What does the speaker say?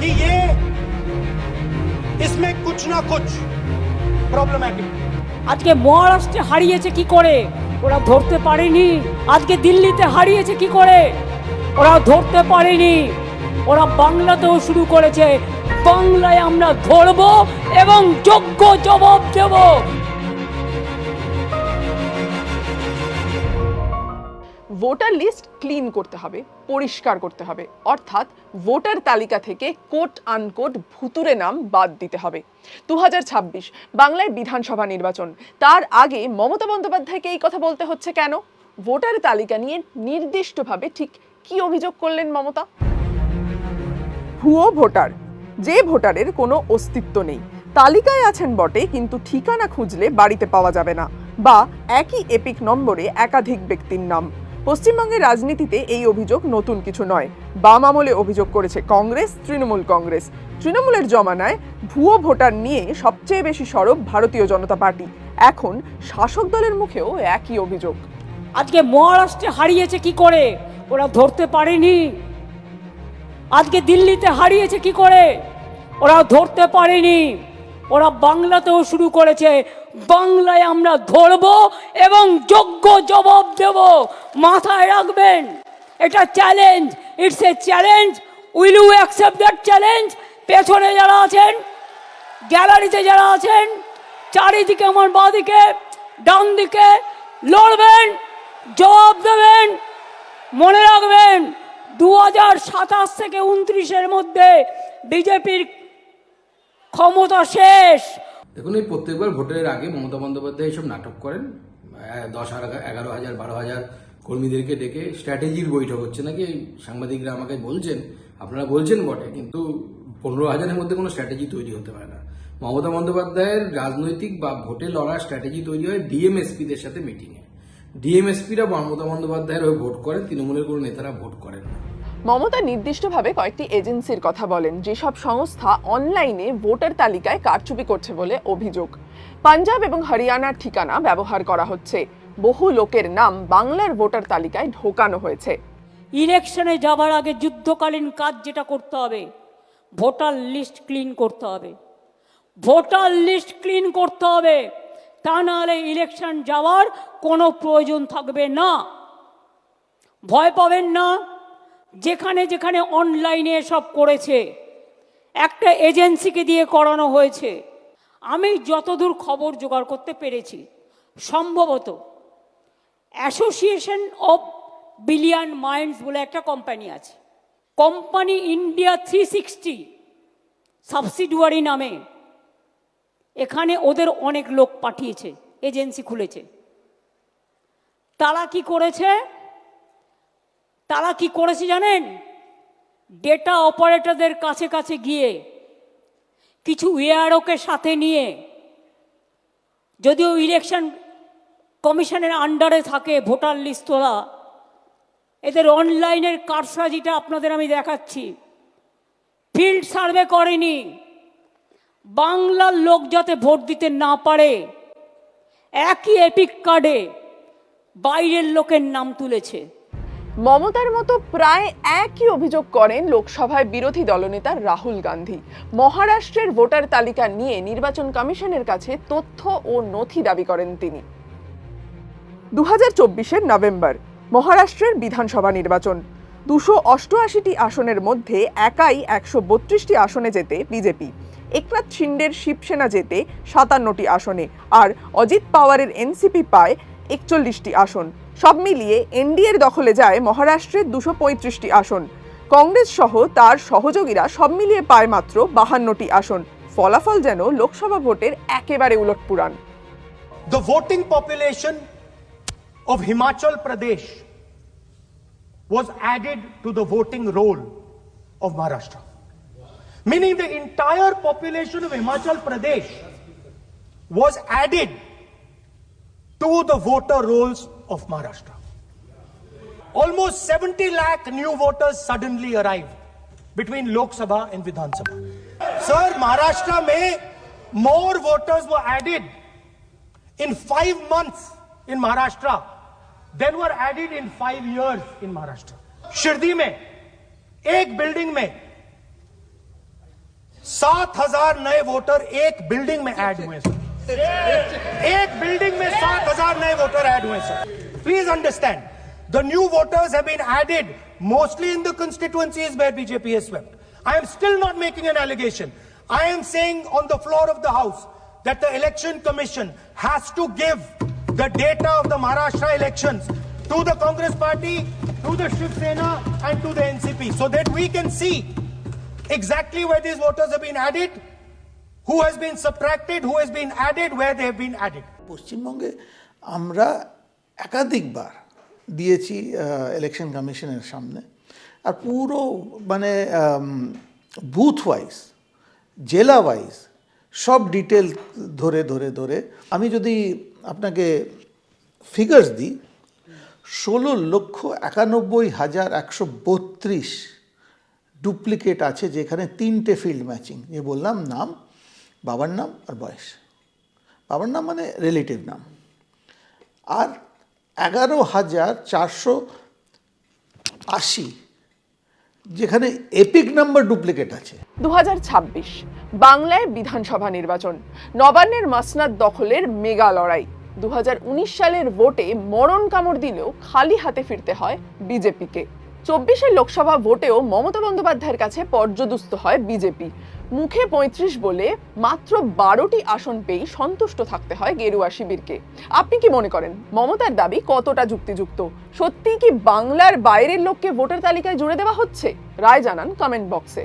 कि ये इसमें कुछ ना कुछ প্রবলেম্যাটিক আজকে মহারাষ্ট্রে হারিয়েছে কি করে? ওরা ধরতে পারেনি। আজকে দিল্লিতে হারিয়েছে কি করে? ওরা ধরতে পারেনি। ওরা বাংলাতেও শুরু করেছে। বাংলায় আমরা ধরব এবং যোগ্য জবাব দেব। ভোটার লিস্ট ক্লিন করতে হবে। পরিষ্কার করতে হবে। অর্থাৎ ভোটার তালিকা থেকে কোট আনকোট ভুতুরে নাম বাদ দিতে হবে। দু বাংলায় বিধানসভা নির্বাচন। তার আগে মমতা বন্দ্যোপাধ্যায়কে এই কথা বলতে হচ্ছে কেন? ভোটার তালিকা নিয়ে নির্দিষ্টভাবে ঠিক কি অভিযোগ করলেন মমতা? ভুয়ো ভোটার। যে ভোটারের কোনো অস্তিত্ব নেই। তালিকায় আছেন বটে, কিন্তু ঠিকানা খুঁজলে বাড়িতে পাওয়া যাবে না। বা একই এপিক নম্বরে একাধিক ব্যক্তির নাম। পশ্চিমবঙ্গের রাজনীতিতে এই অভিযোগ নতুন কিছু নয়। বাম আমলে অভিযোগ করেছে কংগ্রেস, তৃণমূল কংগ্রেস। তৃণমূলের জমানায় ভুয়ো ভোটার নিয়ে সবচেয়ে বেশি সরব ভারতীয় জনতা পার্টি। এখন শাসক দলের মুখেও একই অভিযোগ। আজকে মহারাষ্ট্রে হারিয়েছে কি করে? ওরা ধরতে পারেনি। আজকে দিল্লিতে হারিয়েছে কি করে? ওরা ধরতে পারেনি। ওরা বাংলাতেও শুরু করেছে, বাংলায় আমরা ধরব এবং যোগ্য জবাব দেব। মাথায় রাখবেন। এটা challenge it's a challenge will you accept that challenge পেছনে যারা আছেন গ্যালারিতে যারা আছেন, চারিদিকে আমার বাঁদিকে ডান দিকে লড়বেন, জবাব দেবেন, মনে রাখবেন দু সাতাশ থেকে উনত্রিশের মধ্যে বিজেপির ক্ষমতা শেষ। দেখুন, এই প্রত্যেকবার ভোটের আগে মমতা বন্দ্যোপাধ্যায় এইসব নাটক করেন। দশ হাজার, এগারো হাজার, বারো হাজার কর্মীদেরকে ডেকে স্ট্র্যাটেজির বৈঠক হচ্ছে। নাকি সাংবাদিকরা আমাকে বলছেন, আপনারা বলছেন বটে, কিন্তু পনেরো হাজারের মধ্যে কোনো স্ট্র্যাটেজি তৈরি হতে পারে না। মমতা বন্দ্যোপাধ্যায়ের রাজনৈতিক বা ভোটে লড়ার স্ট্র্যাটেজি তৈরি হয় ডিএমএসপিদের সাথে মিটিংয়ে ডিএমএসপিরা মমতা বন্দ্যোপাধ্যায়ের হয়ে ভোট করেন তৃণমূলের কোনো নেতারা ভোট করেন না। মমতা নির্দিষ্টভাবে কয়েকটি এজেন্সির কথা বলেন, যেসব সংস্থা অনলাইনে ভোটার তালিকায় কারচুপি করছে বলে অভিযোগ। পাঞ্জাব এবং হরিয়ানার ঠিকানা ব্যবহার করা হচ্ছে। বহু লোকের নাম বাংলার ভোটার তালিকায় ঢোকানো হয়েছে। ইলেকশনে যাবার আগে যুদ্ধকালীন কাজ যেটা করতে হবে, ভোটার লিস্ট ক্লিন করতে হবে। ভোটার লিস্ট ক্লিন করতে হবে, তা নাহলে ইলেকশন যাওয়ার কোনো প্রয়োজন থাকবে না। ভয় পাবেন না, যেখানে যেখানে অনলাইনে সব করেছে, একটা এজেন্সিকে দিয়ে করানো হয়েছে। আমি যতদূর খবর জোগাড় করতে পেরেছি, সম্ভবত অ্যাসোসিয়েশন অফ বিলিয়ন মাইন্ডস বলে একটা কোম্পানি আছে। Company India three sixty subsidiary নামে। এখানে ওদের অনেক লোক পাঠিয়েছে এজেন্সি খুলেছে। তারা কি করেছে? তারা কি করেছে জানেন? ডেটা অপারেটরদের কাছে কাছে গিয়ে কিছু এআরওকে সাথে নিয়ে, যদিও ইলেকশন কমিশনের আন্ডারে থাকে ভোটার লিস্ট তোলা এদের অনলাইনের কারসাজিটা আপনাদের আমি দেখাচ্ছি। ফিল্ড সার্ভে করেনি। বাংলার লোক যাতে ভোট দিতে না পারে, একই এপিক কার্ডে বাইরের লোকের নাম তুলেছে। মমতার মতো প্রায় একই অভিযোগ করেন লোকসভায় বিরোধী দলনেতা রাহুল গান্ধী। মহারাষ্ট্রের ভোটার তালিকা নিয়ে নির্বাচন কমিশনের কাছে তথ্য ও নথি দাবি করেন তিনি। দু হাজার চব্বিশের নভেম্বর, মহারাষ্ট্রের বিধানসভা নির্বাচন। দুশো অষ্টআশিটি আসনের মধ্যে একাই একশো বত্রিশটি আসনে যেতে বিজেপি। একনাথ শিন্ডের শিবসেনা যেতে সাতান্নটি আসনে আর অজিত পাওয়ারের এনসিপি পায় একচল্লিশটি আসন। সব মিলিয়ে এনডিএর দখলে যায় মহারাষ্ট্রের দুশো পঁয়ত্রিশটি আসন। কংগ্রেস সহ তার সহযোগীরা সব মিলিয়ে পায় মাত্র বাহান্নটি আসন। ফলাফল যেন লোকসভা ভোটের একেবারে উলটপুরাণ। The voting population of Himachal Pradesh was added to the voting roll of Maharashtra. Meaning the entire population of Himachal Pradesh was added to the voter rolls of Maharashtra. Almost 70 lakh new voters suddenly arrived between Lok Sabha and Vidhan Sabha. Sir, Maharashtra mein more voters were added in five months in Maharashtra than were added in five years in Maharashtra. Shirdi में एक building में सात हजार नए voter एक building में add हुए sir एक बिल्डिंग में सात हजार नए वोटर ऐड हुए sir please understand the new voters have been added mostly in the constituencies where BJP has swept. I am still not making an allegation. I am saying on the floor of the House that the Election Commission has to give the data of the Maharashtra elections to the Congress Party, to the Shiv Sena, and to the NCP so that we can see exactly where these voters have been added, who has been subtracted, who has been added, where they have been added. পশ্চিমবঙ্গে আমরা একাধিকবার দিয়েছি election কমিশনের সামনে আর পুরো মানে booth wise জেলা ওয়াইজ সব ডিটেল ধরে ধরে ধরে আমি যদি আপনাকে ফিগার্স দিই, ষোলো লক্ষ একানব্বই হাজার একশো বত্রিশ ডুপ্লিকেট আছে যেখানে তিনটে ফিল্ড ম্যাচিং যে বললাম নাম, বাবার নাম আর বয়স। বাবার নাম মানে রিলেটিভ নাম। আর এগারো হাজার চারশো আশি যেখানে এপিক নাম্বার ডুপ্লিকেট আছে। দু হাজার ছাব্বিশ, বাংলায় বিধানসভা নির্বাচন, নবান্নের মাসনাদ দখলের মেগা লড়াই। দু হাজার উনিশ সালের ভোটে মরণ কামড় দিলেও খালি হাতে ফিরতে হয় বিজেপিকে। চব্বিশের লোকসভা ভোটেও মমতা বন্দ্যোপাধ্যায়ের কাছে পর্যদুস্ত হয় বিজেপি। মুখে পঁয়ত্রিশ বলে মাত্র বারোটি আসন পেয়েই সন্তুষ্ট থাকতে হয় গেরুয়া শিবিরকে। আপনি কি মনে করেন, মমতার দাবি কতটা যুক্তিযুক্ত? সত্যি কি বাংলার বাইরের লোককে ভোটার তালিকায় জুড়ে দেওয়া হচ্ছে? রায় জানান কমেন্ট বক্সে